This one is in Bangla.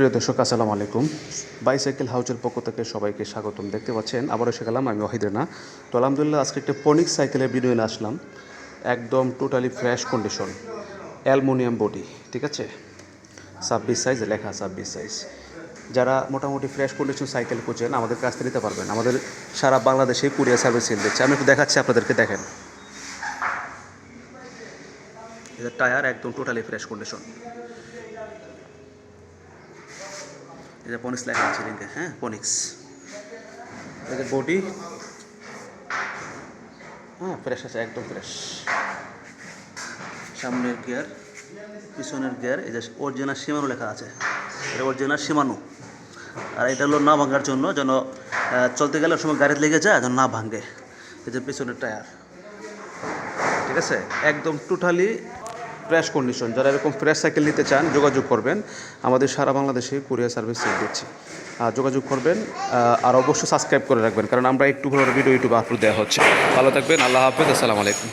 প্রিয় দর্শক, আসসালামু আলাইকুম। বাইসাইকেল হাউজের পক্ষ থেকে সবাইকে স্বাগতম। দেখতে পাচ্ছেন, আবারও গেলাম আমি ওয়াহিদ রানা তো আলহামদুলিল্লাহ, আজকে একটা পনিক সাইকেলের ভিডিও নিয়ে আসলাম। একদম totally fresh condition aluminium body ঠিক আছে? ছাব্বিশ সাইজ লেখা, ছাব্বিশ সাইজ যারা মোটামুটি ফ্রেশ কন্ডিশন সাইকেল খুঁজেন আমাদের কাছ থেকে নিতে পারবেন। আমাদের সারা বাংলাদেশে কুরিয়ার সার্ভিস দিচ্ছে আমি একটু দেখাচ্ছি আপনাদেরকে, দেখেন। টায়ার একদম টোটালি ফ্রেশ কন্ডিশন এটা পনিক্স লেখা আছে লিঙ্কে হ্যাঁ? পনিক্স এটা বডি হ্যাঁ ফ্রেশ আছে, একদম ফ্রেশ সামনের গিয়ার পিছনের গিয়ার এই যে অরিজিনাল সীমানো লেখা আছে। এটা অরিজিনাল সীমানো আর এটা হলো না ভাঙার জন্য, যেন চলতে গেলে সময় গাড়িতে লেগে যায়, যেন না ভাঙে। এই যে পিছনের টায়ার ঠিক আছে? একদম টোটালি ফ্রেশ কন্ডিশন যারা এরকম ফ্রেশ সাইকেল নিতে চান, যোগাযোগ করবেন। আমাদের সারা বাংলাদেশে কুরিয়ার সার্ভিস দিচ্ছি। আর যোগাযোগ করবেন আর অবশ্যই সাবস্ক্রাইব করে রাখবেন। কারণ আমরা একটু ভিডিও ইউটিউবে আপলোড দেওয়া হচ্ছে। ভালো থাকবেন, আল্লাহ হাফেজ, আসসালামু আলাইকুম।